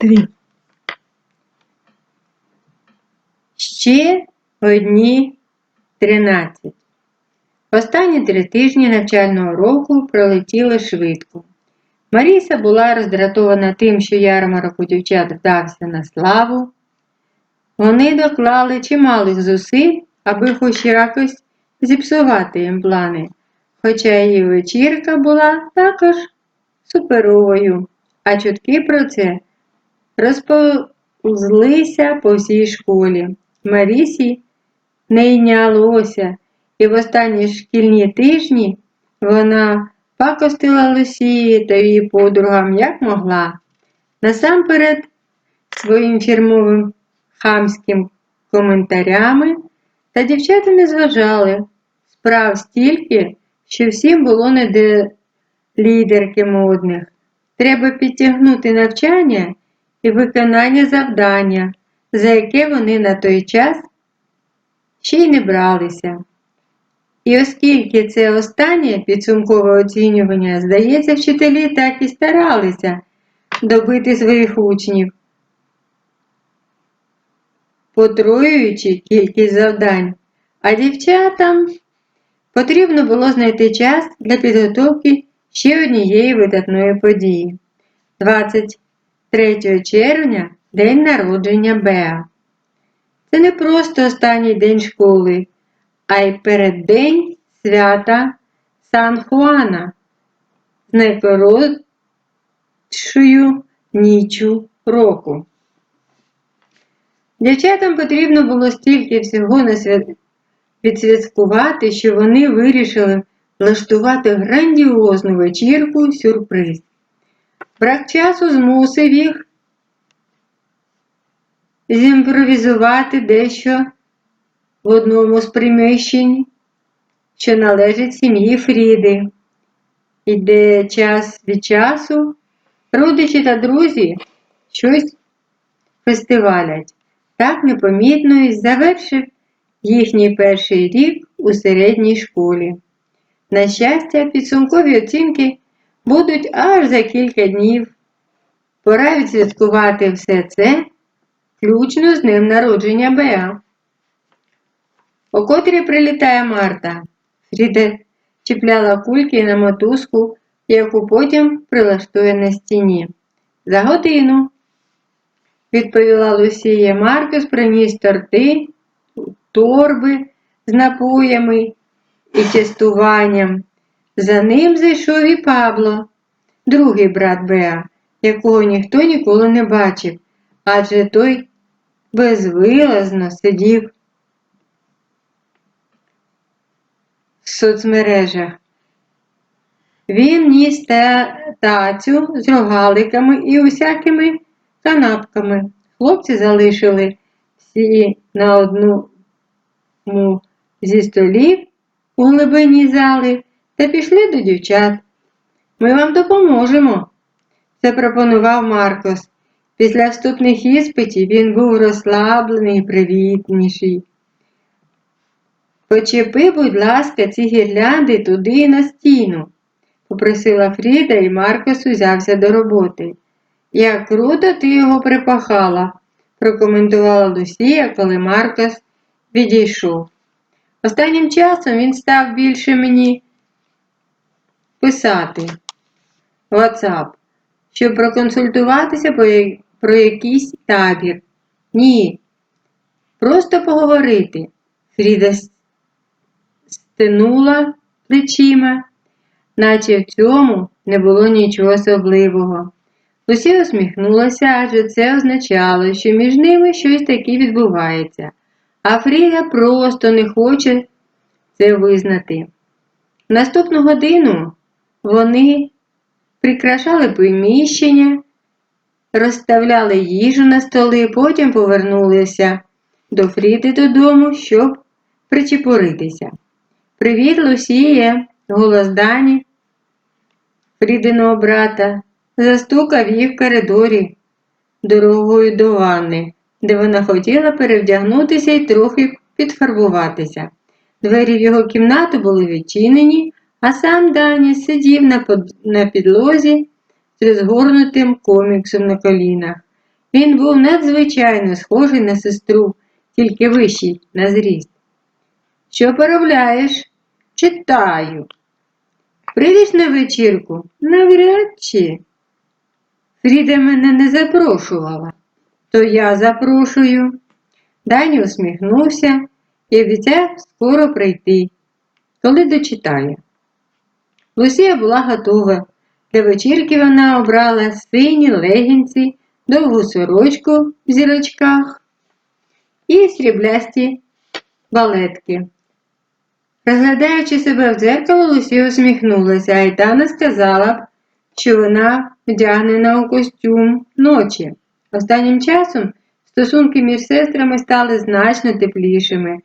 Дві. Ще одні 13. Останні три тижні навчального року пролетіли швидко. Маріса була роздратована тим, що ярмарок у дівчат вдався на славу. Вони доклали чималих зусиль, аби хоч якось зіпсувати їм плани, хоча її вечірка була також суперовою, а чутки про це розповзлися по всій школі. Марісі не йнялося, і в останні шкільні тижні вона пакостила Лусії та її подругам як могла. Насамперед своїм фірмовим хамським коментарями та дівчата не зважали справ стільки, що всім було не до лідерки модних. Треба підтягнути навчання і виконання завдання, за яке вони на той час ще й не бралися. І оскільки це останнє підсумкове оцінювання, здається, вчителі так і старалися добити своїх учнів, потроюючи кількість завдань, а дівчатам потрібно було знайти час для підготовки ще однієї видатної події. 23 червня день народження Беа. Це не просто останній день школи, а й переддень свята Сан Хуана з найкоротшою ніччю року. Дівчатам потрібно було стільки всього відсвяткувати, що вони вирішили влаштувати грандіозну вечірку сюрприз. Брак часу змусив їх зімпровізувати дещо в одному з приміщень, що належить сім'ї Фріди, і де час від часу родичі та друзі щось фестивалять. Так непомітно і завершив їхній перший рік у середній школі. На щастя, підсумкові оцінки будуть аж за кілька днів. Пора відсвяткувати все це, включно з днем народження Беа. О котрій прилітає Марта. Фріда чіпляла кульки на мотузку, яку потім прилаштує на стіні. За годину, відповіла Лусія Маркус, приніс торти, торби з напоями і частуванням. За ним зайшов і Пабло, другий брат Беа, якого ніхто ніколи не бачив, адже той безвилазно сидів в соцмережах. Він ніс та тацю з рогаликами і усякими канапками. Хлопці залишили всі на одному зі столів у глибині зали та пішли до дівчат. Ми вам допоможемо, запропонував Маркос. Після вступних іспитів він був розслаблений і привітніший. Почепи, будь ласка, ці гірлянди туди на стіну, попросила Фріда, і Маркос узявся до роботи. Як круто ти його припахала, прокоментувала Лусія, коли Маркос відійшов. Останнім часом він став більше мені писати WhatsApp, щоб проконсультуватися про, якийсь табір. Ні, просто поговорити. Фріда с- стинула плечима, наче в цьому не було нічого особливого. Усі усміхнулася, адже це означало, що між ними щось таке відбувається, а Фріда просто не хоче це визнати. Наступну годину вони прикрашали приміщення, розставляли їжу на столи, потім повернулися до Фріди додому, щоб причепуритися. Привіт, Лусія, голос Дані, Фрідиного брата, застукав їх в коридорі дорогою до ванни, де вона хотіла перевдягнутися і трохи підфарбуватися. Двері в його кімнату були відчинені, а сам Дані сидів на, підлозі з розгорнутим коміксом на колінах. Він був надзвичайно схожий на сестру, тільки вищий на зріст. Що поробляєш? Читаю. Прийдеш на вечірку? Навряд чи. Фріда мене не запрошувала, то я запрошую. Дані усміхнувся і обіцяв скоро прийти, коли дочитає. Лусія була готова. Для вечірки вона обрала сині легінці, довгу сорочку в зірочках і сріблясті балетки. Розглядаючи себе в дзеркало, Лусія усміхнулася, а Айтана сказала б, що вона вдягнена у костюм ночі. Останнім часом стосунки між сестрами стали значно теплішими.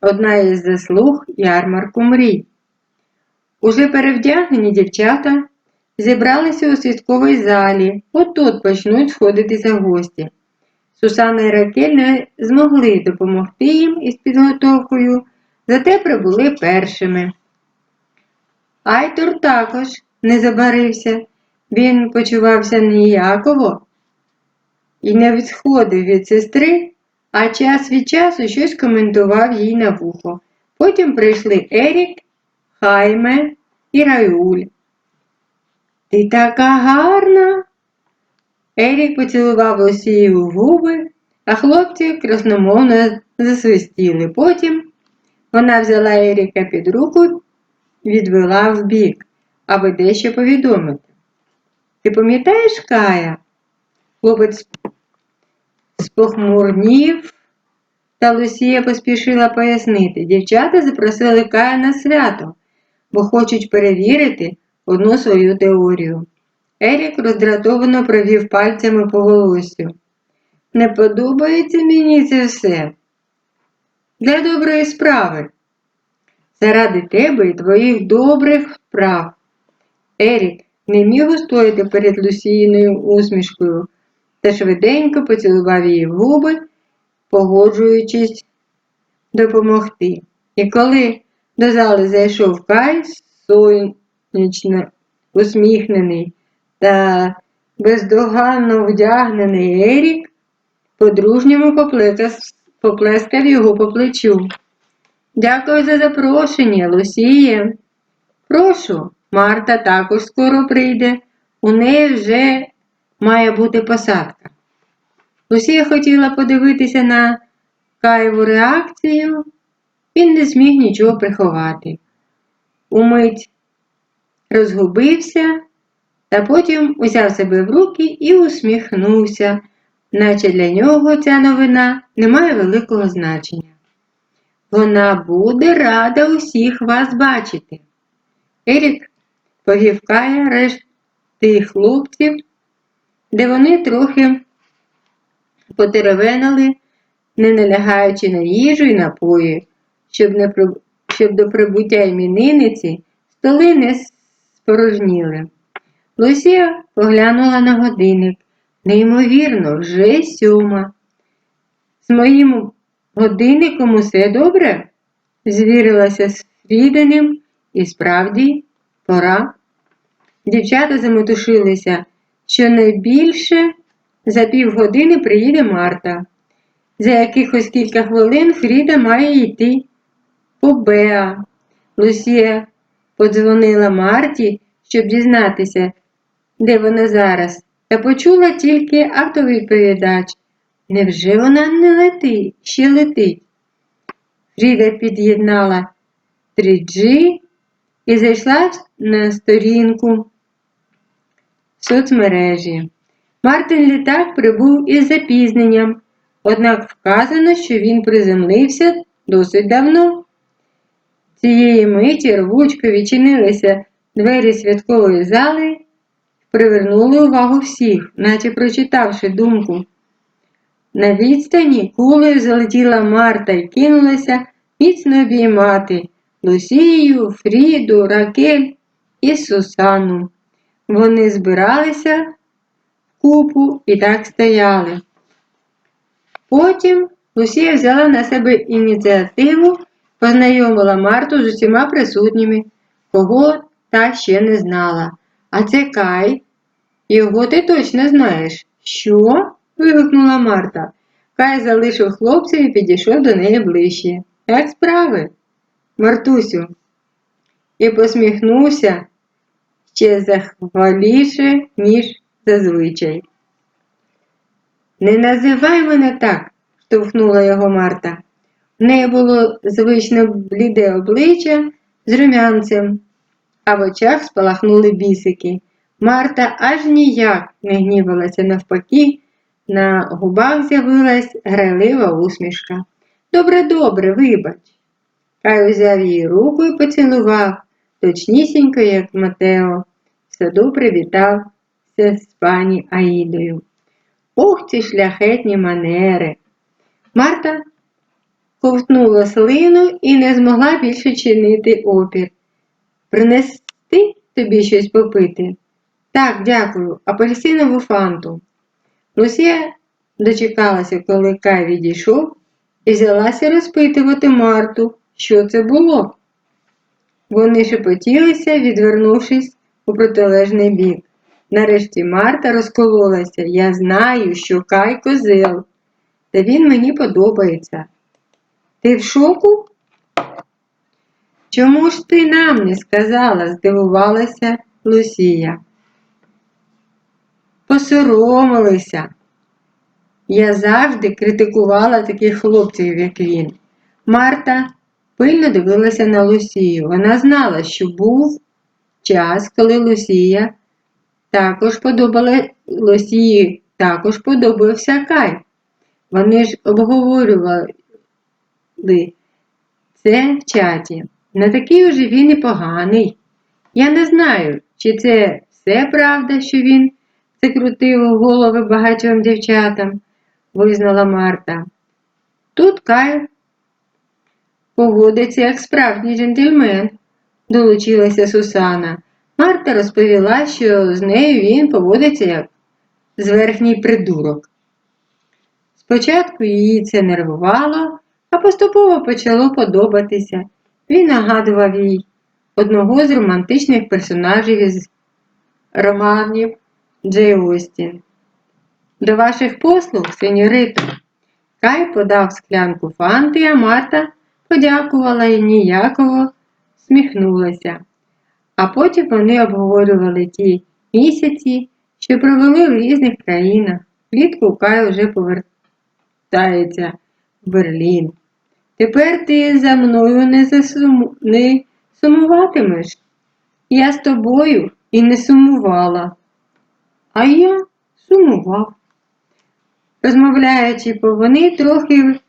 Одна із заслуг ярмарку мрій. Уже перевдягнені дівчата зібралися у святковій залі, от тут почнуть сходитися гості. Сусана і Ракель не змогли допомогти їм із підготовкою, зате прибули першими. Айтур також не забарився, він почувався ніяково і не відходив від сестри, а час від часу щось коментував їй на вухо. Потім прийшли Ерік, Хайме і Раюль. Ти така гарна. Ерік поцілував Лосію в губи, а хлопці красномовно засвистіли. Потім вона взяла Еріка під руку, відвела вбік, аби дещо повідомити. Ти пам'ятаєш Кая? Хлопець спохмурнів, та Лусія поспішила пояснити. Дівчата запросили Кая на свято, бо хочуть перевірити одну свою теорію. Ерік роздратовано провів пальцями по волосю. Не подобається мені це все. Для доброї справи. Заради тебе і твоїх добрих справ. Ерік не міг устояти перед Лусіїною усмішкою та швиденько поцілував її в губи, погоджуючись допомогти. І коли до зали зайшов Кай, сонячно усміхнений та бездоганно вдягнений Ерік, по-дружньому поплескав його по плечу. Дякую за запрошення, Лусіє. Прошу, Марта також скоро прийде. У неї вже має бути посадка. Лусія хотіла подивитися на Каєву реакцію, він не зміг нічого приховати. Умить розгубився, та потім узяв себе в руки і усміхнувся, наче для нього ця новина не має великого значення. Вона буде рада усіх вас бачити. Ерік повів Кая решти хлопців, де вони трохи потеревенили, не налягаючи на їжу і напої, щоб, не, щоб до прибуття іменинниці столи не спорожніли. Лусія поглянула на годинник. Неймовірно, вже сьома. З моїм годинником усе добре? звірилася з Фріденим і справді пора. Дівчата заметушилися, що найбільше за півгодини приїде Марта. За якихось кілька хвилин Фріда має йти по Беа. Лусія подзвонила Марті, щоб дізнатися, де вона зараз, та почула тільки автовідповідач. Невже вона не летить, ще летить? Фріда під'єднала 3G і зайшла на сторінку соцмережі. Мартин літак прибув із запізненням, однак вказано, що він приземлився досить давно. Цієї миті рвучко відчинилися двері святкової зали привернули увагу всіх, наче прочитавши думку. На відстані кулею залетіла Марта і кинулася міцно обіймати Лусію, Фріду, Ракель і Сусану. Вони збиралися в купу і так стояли. Потім Лусія взяла на себе ініціативу, познайомила Марту з усіма присутніми, кого та ще не знала. А це Кай. Його ти точно знаєш. Що? вигукнула Марта. Кай залишив хлопця і підійшов до неї ближче. Як справи? Мартусю. І посміхнувся ще захваліше, ніж зазвичай. Не називай мене так, штовхнула його Марта. Неї було звичне бліде обличчя з румянцем, а в очах спалахнули бісики. Марта аж ніяк не гнівалася навпаки, на губах з'явилась грайлива усмішка. Добре, добре, вибач. Кай узяв її руку і поцілував, точнісінько, як Матео, в саду привітався з пані Аїдою. Ох, ці шляхетні манери. Марта ковтнула слину і не змогла більше чинити опір. Принести тобі щось попити? Так, дякую, апельсинову фанту. Лусія дочекалася, коли Кай відійшов, і взялася розпитувати Марту, що це було. Вони шепотілися, відвернувшись у протилежний бік. Нарешті Марта розкололася. Я знаю, що Кай козел, та він мені подобається. Ти в шоку? Чому ж ти нам не сказала? здивувалася Лусія. Посоромилися. Я завжди критикувала таких хлопців, як він. Марта пильно дивилася на Лусію. Вона знала, що був час, коли Лусія також подобала Лусії, також подобався Кай. Вони ж обговорювали це в чаті. Не такий уже він і поганий. Я не знаю, чи це все правда, що він закрутив голови багатьом дівчатам, визнала Марта. Тут Кай поводиться як справжній джентльмен, долучилася Сусана. Марта розповіла, що з нею він поводиться як зверхній придурок. Спочатку її це нервувало, а поступово почало подобатися. Він нагадував їй одного з романтичних персонажів із романів Джей Остін. До ваших послуг, сеньорито. Кай подав склянку фанти, а Марта подякувала і ніяково сміхнулася. А потім вони обговорювали ті місяці, що провели в різних країнах. Влітку Кай вже повертається в Берлін. Тепер ти за мною не, засуму... не сумуватимеш. Я з тобою і не сумувала. А я сумував. Розмовляючи, вони трохи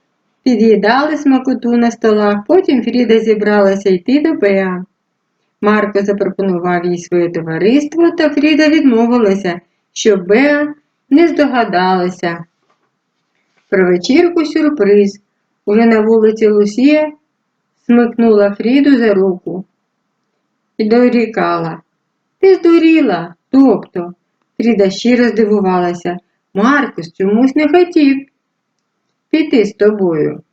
під'їдали смакоту на столах, потім Фріда зібралася йти до Беа. Марко запропонував їй своє товариство, та Фріда відмовилася, щоб Беа не здогадалася. Про вечірку сюрприз. Уже на вулиці Лусія смикнула Фріду за руку і дорікала. Ти здуріла, тобто. Фріда щиро здивувалася. Маркус чомусь не хотів піти з тобою.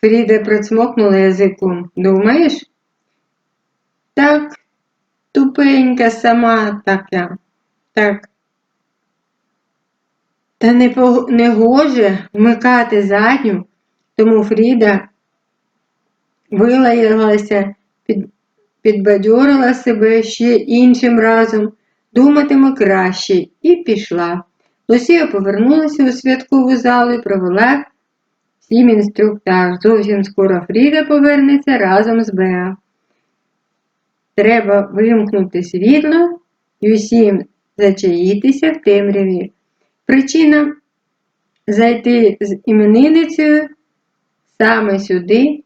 Фріда прицмокнула язиком. Думаєш? Так, тупенька сама така. Так. Та не, по, не гоже вмикати задню, тому Фріда вилаялася, під, підбадьорила себе ще іншим разом, думатиме краще, і пішла. Лусія повернулася у святкову залу і провела всім інструктаж. Зовсім скоро Фріда повернеться разом з Беа. Треба вимкнути світло і усім зачаїтися в темряві. Причина зайти з іменинницею саме сюди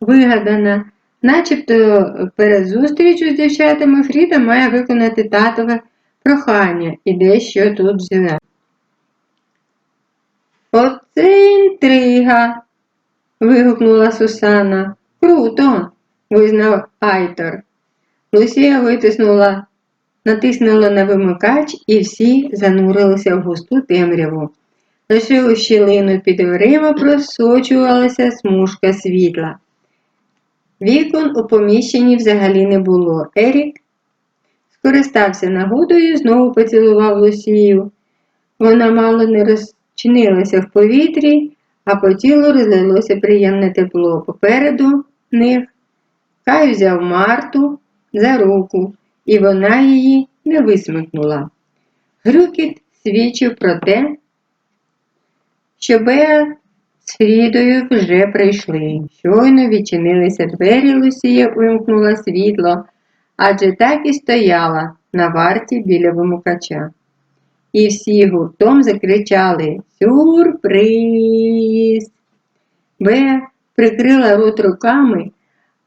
вигадана, начебто перед зустрічю з дівчатами Фріда має виконати татове прохання і дещо тут живе. Оце інтрига. вигукнула Сусана. Круто, визнав Айтор. Лусія витиснула натиснула на вимикач і всі занурилися в густу темряву. Лише у щілину під дверима просочувалася смужка світла. Вікон у поміщенні взагалі не було. Ерік скористався нагодою і знову поцілував Лусію. Вона мало не розчинилася в повітрі, а по тілу розлилося приємне тепло. Попереду них Кай взяв Марту за руку, і вона її не висмикнула. Грюкіт свідчив про те, що Беа з Фрідою вже прийшли. Щойно відчинилися двері, Лусія увімкнула світло, адже так і стояла на варті біля вимикача. І всі гуртом закричали Сюрприз! Беа прикрила рот руками,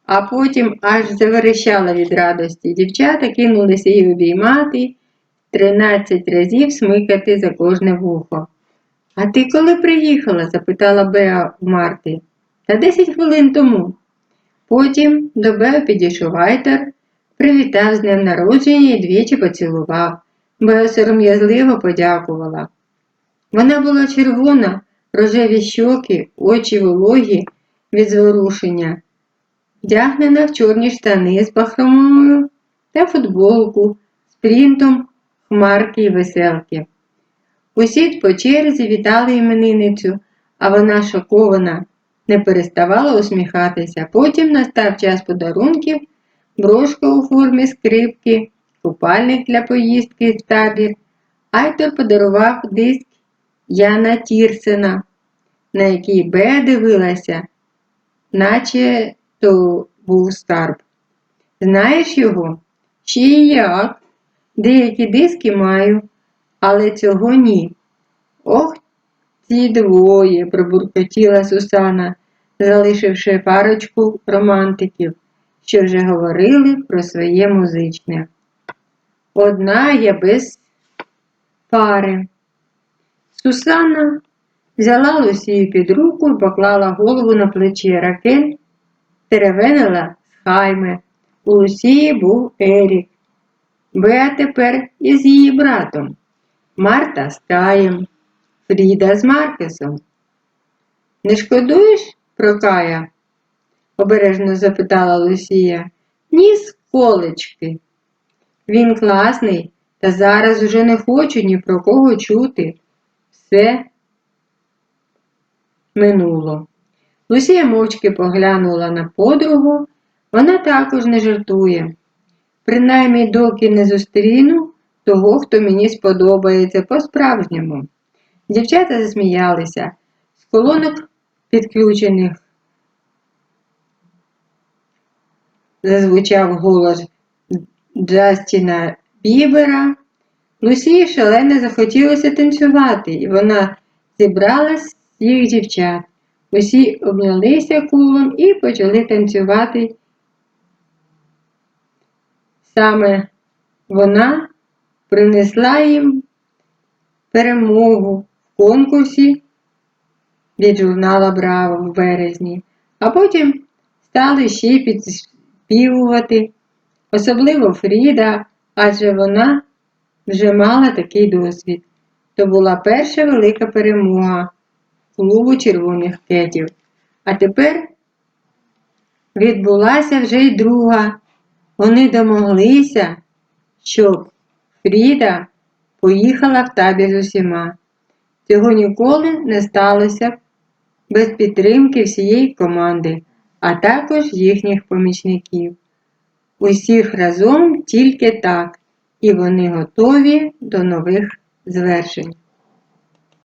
а потім аж заверещала від радості. Дівчата кинулися її обіймати, тринадцять разів смикати за кожне вухо. А ти коли приїхала? запитала Беа у Марти. Та десять хвилин тому. Потім до Беа підійшов Вайтер, привітав з днем народження і двічі поцілував. Беа сором'язливо подякувала. Вона була червона, рожеві щоки, очі вологі від зворушення, вдягнена в чорні штани з бахромою та футболку з принтом хмарки й веселки. Усі по черзі вітали іменинницю, а вона шокована, не переставала усміхатися. Потім настав час подарунків, брошка у формі скрипки, купальник для поїздки в табір. Айтор подарував диск Яна Тірсена, на який Беа дивилася, наче то був скарб. Знаєш його? Й як. Деякі диски маю, але цього ні. Ох, ці двоє, пробуркотіла Сусана, залишивши парочку романтиків, що вже говорили про своє музичне. Одна я без пари. Сусана взяла Лусію під руку і поклала голову на плечі Ракель, теревенила з хайме. У Лусії був Ерік. Беа тепер із її братом, Марта з Каєм, Фріда з Маркесом. Не шкодуєш про Кая? обережно запитала Лусія. Ні сколечки. Він класний, та зараз уже не хочу ні про кого чути. Все минуло. Лусія мовчки поглянула на подругу, вона також не жартує. Принаймні, доки не зустріну того, хто мені сподобається по-справжньому. Дівчата засміялися. З колонок підключених зазвучав голос Джастіна Бібера. Лусії шалено захотілося танцювати, і вона зібрала всіх дівчат. Усі обнялися кулом і почали танцювати. Саме вона принесла їм перемогу в конкурсі від журнала Браво в березні, а потім стали ще підспівувати, особливо Фріда, адже вона вже мала такий досвід. То була перша велика перемога клубу червоних кетів. А тепер відбулася вже й друга. Вони домоглися, щоб Фріда поїхала в табір з усіма. Цього ніколи не сталося без підтримки всієї команди, а також їхніх помічників. Усіх разом тільки так, і вони готові до нових звершень.